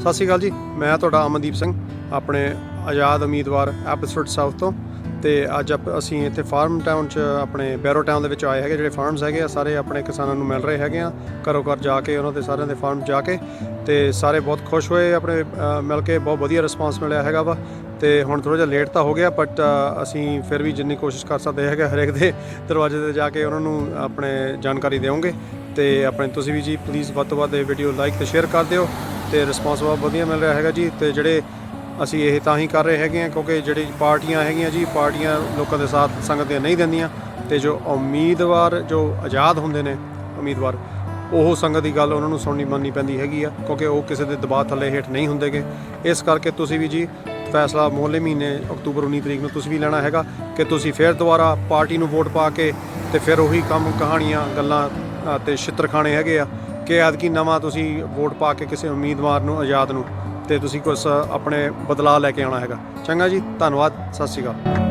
ਸਤਿ ਸ਼੍ਰੀ ਅਕਾਲ ਜੀ, ਮੈਂ ਤੁਹਾਡਾ ਅਮਨਦੀਪ ਸਿੰਘ, ਆਪਣੇ ਆਜ਼ਾਦ ਉਮੀਦਵਾਰ ਐਪੀਸੋਡ ਸਾਊਥ ਤੋਂ ਤੇ ਅੱਜ ਆਪ- ਅਸੀਂ ਇੱਥੇ ਫਾਰਮ ਟਾਊਨ ਚ ਆਪਣੇ ਬੈਰੋ ਟਾਊਨ ਦੇ ਵਿੱਚ ਆਏ ਹੈਗੇ, ਜਿਹੜੇ ਫਾਰਮਸ ਹੈਗੇ ਆ, ਸਾਰੇ ਆਪਣੇ ਕਿਸਾਨਾਂ ਨੂੰ ਮਿਲ ਰਹੇ ਹੈਗੇ ਆ, ਘਰੋਂ ਘਰ ਜਾ ਕੇ ਉਹਨਾਂ ਦੇ ਸਾਰਿਆਂ ਦੇ ਫਾਰਮ ਜਾ ਕੇ ਤੇ ਸਾਰੇ ਬਹੁਤ ਖੁਸ਼ ਹੋਏ, ਆਪਣੇ ਮਿਲ ਕੇ ਬਹੁਤ ਵਧੀਆ ਰਿਸਪਾਂਸ ਮਿਲਿਆ ਹੈਗਾ ਵਾ ਤੇ ਹੁਣ ਥੋੜਾ ਜਿਹਾ ਲੇਟ ਤਾਂ ਹੋ ਗਿਆ ਬਟ ਅਸੀਂ ਫਿਰ ਵੀ ਜਿੰਨੀ ਕੋਸ਼ਿਸ਼ ਕਰ ਸਕਦੇ ਹੈਗੇ ਹਰੇਕ ਦੇ ਦਰਵਾਜ਼ੇ ਤੇ ਜਾ ਕੇ ਉਹਨਾਂ ਨੂੰ ਆਪਣੇ ਜਾਣਕਾਰੀ ਦੇਵਾਂਗੇ ਤੇ ਆਪਣੇ ਤੁਸੀਂ ਵੀ ਜੀ ਪਲੀਜ਼ ਵੱਧ ਤੋਂ ਵੱਧ ਇਹ ਵੀਡੀਓ ਲਾਈਕ ਤੇ ਸ਼ੇਅਰ ਕਰ ਦਿਓ ਤੇ ਰਿਸਪਾਂਸ ਬਹੁਤ ਵਧੀਆ ਮਿਲ ਰਿਹਾ ਹੈਗਾ ਜੀ ਤੇ ਜਿਹੜੇ ਅਸੀਂ ਇਹ ਤਾਂ ਹੀ ਕਰ ਰਹੇ ਹੈਗੇ ਆ ਕਿਉਂਕਿ ਜਿਹੜੀ ਪਾਰਟੀਆਂ ਹੈਗੀਆਂ ਜੀ ਪਾਰਟੀਆਂ ਲੋਕਾਂ ਦੇ ਸਾਥ ਸੰਗਤ ਦੀਆਂ ਨਹੀਂ ਦਿੰਦੀਆਂ ਤੇ ਜੋ ਉਮੀਦਵਾਰ ਜੋ ਆਜ਼ਾਦ ਹੁੰਦੇ ਨੇ ਉਮੀਦਵਾਰ ਉਹ ਸੰਗਤ ਦੀ ਗੱਲ ਉਹਨਾਂ ਨੂੰ ਸੁਣਨੀ ਮੰਨਣੀ ਪੈਂਦੀ ਹੈਗੀ ਆ ਕਿਉਂਕਿ ਉਹ ਕਿਸੇ ਦੇ ਦਬਾਅ ਥੱਲੇ ਹੇਠ ਨਹੀਂ ਹੁੰਦੇਗੇ। ਇਸ ਕਰਕੇ ਤੁਸੀਂ ਵੀ ਜੀ ਫੈਸਲਾ ਮੋਹਲੇ ਮਹੀਨੇ ਅਕਤੂਬਰ 19 ਤਰੀਕ ਨੂੰ ਤੁਸੀਂ ਵੀ ਲੈਣਾ ਹੈਗਾ ਕਿ ਤੁਸੀਂ ਫਿਰ ਦੁਬਾਰਾ ਪਾਰਟੀ ਨੂੰ ਵੋਟ ਪਾ ਕੇ ਤੇ ਫਿਰ ਉਹੀ ਕੰਮ ਕਹਾਣੀਆਂ ਗੱਲਾਂ ਅ, ਤੇ ਛਿੱਤਰ ਖਾਣੇ ਹੈਗੇ ਆ। ਕਿ ਐਤਕੀ ਨਵਾਂ ਤੁਸੀਂ ਵੋਟ ਪਾ ਕੇ ਕਿਸੇ ਉਮੀਦਵਾਰ ਨੂੰ, ਆਜ਼ਾਦ ਨੂੰ, ਤੇ ਤੁਸੀਂ ਕੁਝ ਆਪਣੇ ਬਦਲਾਅ ਲੈ ਕੇ ਆਉਣਾ ਹੈਗਾ। ਚੰਗਾ ਜੀ, ਧੰਨਵਾਦ, ਸਤਿ ਸ਼੍ਰੀ ਅਕਾਲ।